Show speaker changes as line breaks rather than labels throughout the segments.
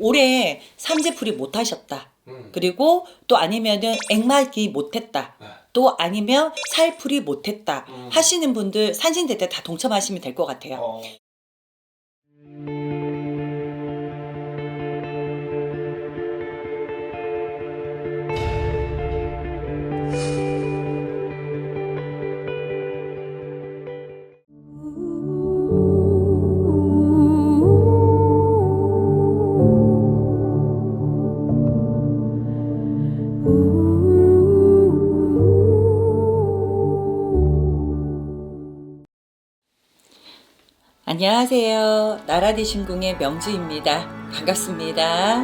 올해 삼재풀이 못하셨다.
음.
그리고 또 아니면은 액막이 못했다.
네.
또 아니면 살풀이 못했다.
음.
하시는 분들 산신대 때 다 동참하시면 될 것 같아요.
어.
안녕하세요. 나라대신궁의 명주입니다. 반갑습니다.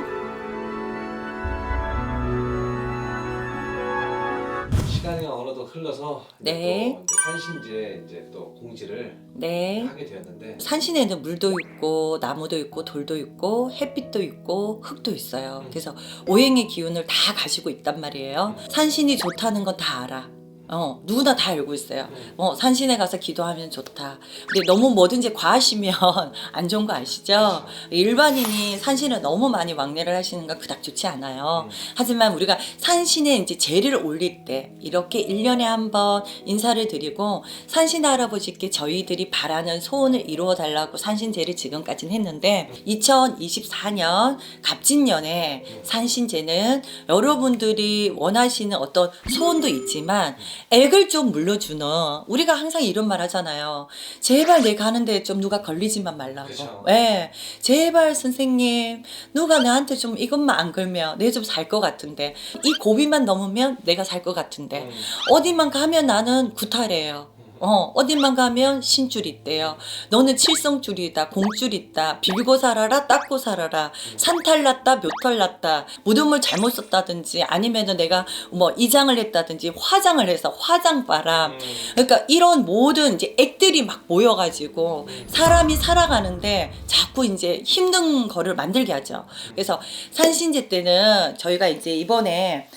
시간이 어느덧 흘러서 이제
네.
또 이제 산신제 이제 또 공지를
네.
하게 되었는데
산신에는 물도 있고 나무도 있고 돌도 있고 햇빛도 있고 흙도 있어요.
음.
그래서 오행의 기운을 다 가지고 있단 말이에요.
음.
산신이 좋다는 건 다 알아. 어, 누구나 다 알고 있어요.
음.
어, 산신에 가서 기도하면 좋다. 근데 너무 뭐든지 과하시면 안 좋은 거 아시죠? 일반인이 산신을 너무 많이 왕래를 하시는 건 그닥 좋지 않아요.
음.
하지만 우리가 산신에 이제 제를 올릴 때 이렇게 1년에 한 번 인사를 드리고 산신 할아버지께 저희들이 바라는 소원을 이루어 달라고 산신 제를 지금까지는 했는데 2024년 갑진년에 산신제는 여러분들이 원하시는 어떤 소원도 있지만 액을 좀 물려주는 우리가 항상 이런 말 하잖아요. 제발 내 가는데 좀 누가 걸리지만 말라고.
그쵸.
예. 제발 선생님 누가 나한테 좀 이것만 안 걸면 내 좀 살 것 같은데 이 고비만 넘으면 내가 살 것 같은데
음.
어디만 가면 나는 구탈해요. 어, 어디만 가면 신줄 있대요. 너는 칠성줄이다, 공줄 있다, 빌고 살아라, 닦고 살아라, 산탈 났다, 묘탈 났다, 무덤을 잘못 썼다든지 아니면은 내가 뭐 이장을 했다든지 화장을 해서 화장 바람.
음.
그러니까 이런 모든 이제 액들이 막 모여가지고 사람이 살아가는데 자꾸 이제 힘든 거를 만들게 하죠. 그래서 산신제 때는 저희가 이제 이번에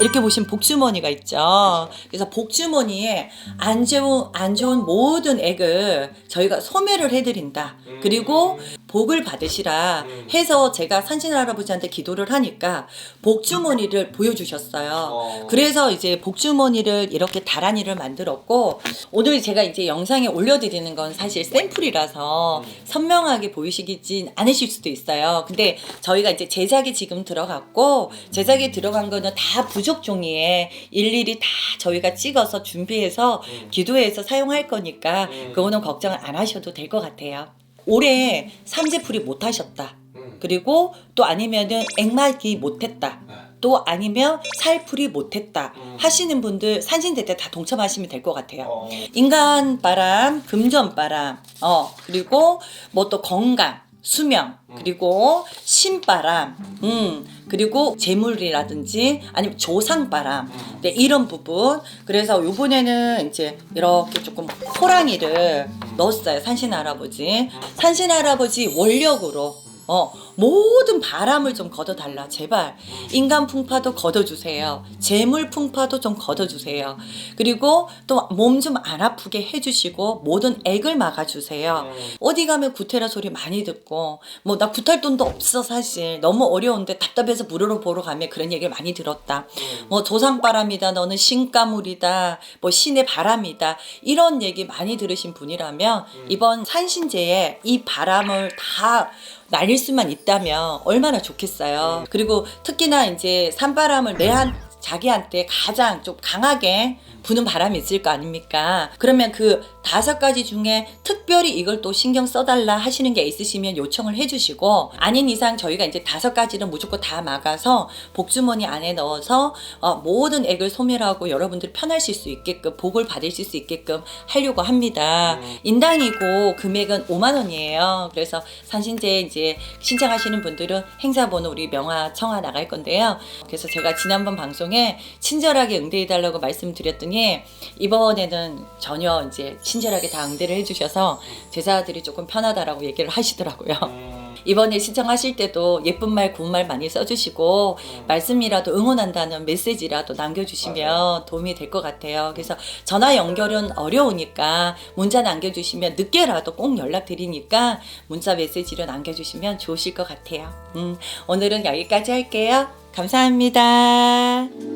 이렇게 보시면 복주머니가 있죠. 그래서 복주머니에 안 좋은, 안 좋은 모든 액을 저희가 소멸을 해드린다. 그리고 복을 받으시라 해서 제가 산신 할아버지한테 기도를 하니까 복주머니를 보여주셨어요.
어.
그래서 이제 복주머니를 이렇게 다란이를 만들었고 오늘 제가 이제 영상에 올려드리는 건 사실 샘플이라서 선명하게 보이시진 않으실 수도 있어요. 근데 저희가 이제 제작이 지금 들어갔고 제작이 들어간 거는 다 부족 종이에 일일이 다 저희가 찍어서 준비해서 기도해서 사용할 거니까
음.
그거는 걱정 안 하셔도 될 것 같아요. 올해 삼재풀이 못 하셨다.
음.
그리고 또 아니면은 액막이 못했다.
네.
또 아니면 살풀이 못했다
음.
하시는 분들 산신대 때 다 동참하시면 될 것 같아요.
어.
인간 바람, 금전 바람, 어 그리고 뭐 또 건강, 수명, 그리고 신바람, 음 그리고 재물이라든지 아니면 조상바람, 네 이런 부분. 그래서 요번에는 이제 이렇게 조금 호랑이를 넣었어요 산신 할아버지. 산신 할아버지 원력으로 어 모든 바람을 좀 걷어달라. 제발. 인간 풍파도 걷어주세요. 재물 풍파도 좀 걷어주세요. 그리고 또 몸 좀 안 아프게 해주시고 모든 액을 막아주세요. 어디 가면 구태라 소리 많이 듣고 뭐 나 구탈 돈도 없어 사실. 너무 어려운데 답답해서 물으러 보러 가면 그런 얘기를 많이 들었다. 뭐 조상바람이다 너는 신가물이다 뭐 신의 바람이다. 이런 얘기 많이 들으신 분이라면 이번 산신제에 이 바람을 다 날릴 수만 있다면 얼마나 좋겠어요. 그리고 특히나 이제 산바람을 내한 자기한테 가장 좀 강하게 부는 바람이 있을 거 아닙니까? 그러면 그 다섯 가지 중에 특별히 이걸 또 신경 써달라 하시는 게 있으시면 요청을 해주시고 아닌 이상 저희가 이제 다섯 가지는 무조건 다 막아서 복주머니 안에 넣어서 어, 모든 액을 소멸하고 여러분들이 편하실 수 있게끔 복을 받으실 수 있게끔 하려고 합니다. 인당이고 금액은 5만 원이에요. 그래서 산신제 이제 신청하시는 분들은 행사번호 우리 명화 청화 나갈 건데요. 그래서 제가 지난번 방송에 친절하게 응대해달라고 말씀드렸더니 이번에는 전혀 이제 친절하게 다 응대를 해주셔서 제자들이 조금 편하다라고 얘기를 하시더라고요.
음.
이번에 시청하실 때도 예쁜 말, 고운 말 많이 써주시고 말씀이라도 응원한다는 메시지라도 남겨주시면. 도움이 될 것 같아요. 그래서 전화 연결은 어려우니까 문자 남겨주시면 늦게라도 꼭 연락드리니까 문자 메시지로 남겨주시면 좋으실 것 같아요. 음, 오늘은 여기까지 할게요. 감사합니다.